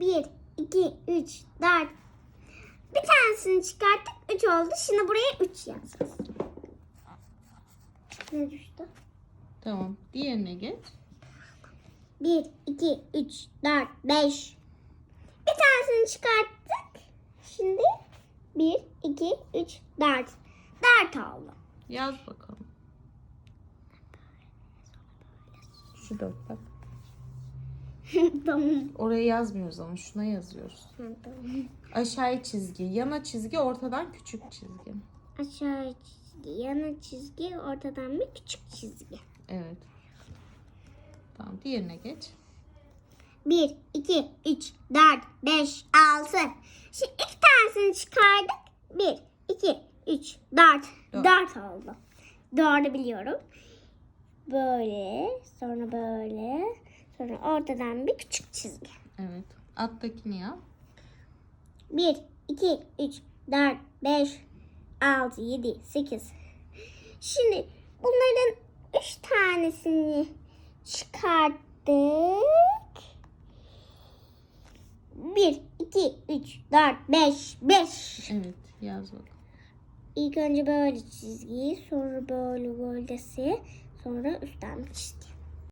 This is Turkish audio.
1, 2, 3, 4. Bir tanesini çıkarttık. 3 oldu. Şimdi buraya 3 yazacağız. Ne düştü? Tamam. Diğerine geç. 1, 2, 3, 4, 5. Bir tanesini çıkarttık. Şimdi 1, 2, 3, 4. 4 oldu. Yaz bakalım. Şu dört bak. tamam. Oraya yazmıyoruz ama şuna yazıyoruz. Ha, tamam. Aşağıya çizgi, yana çizgi, ortadan küçük çizgi. Aşağı çizgi, yana çizgi, ortadan bir küçük çizgi. Evet. Tamam. Diğerine geç. 1, 2, 3, 4, 5, 6. Şimdi iki tanesini çıkardık. 1, 2, 3, 4. Dört. 4 oldu. Doğru biliyorum. Böyle, sonra böyle, sonra ortadan bir küçük çizgi. Evet. Alttakini yap. 1, 2, 3, 4, 5, 6, 7, 8. Şimdi bunların 3 tanesini çıkarttık. 1, 2, 3, 4, 5, 5. Evet. Yaz bakalım. İlk önce böyle çizgi, sonra böyle böylesi, sonra üstten bir çizgi.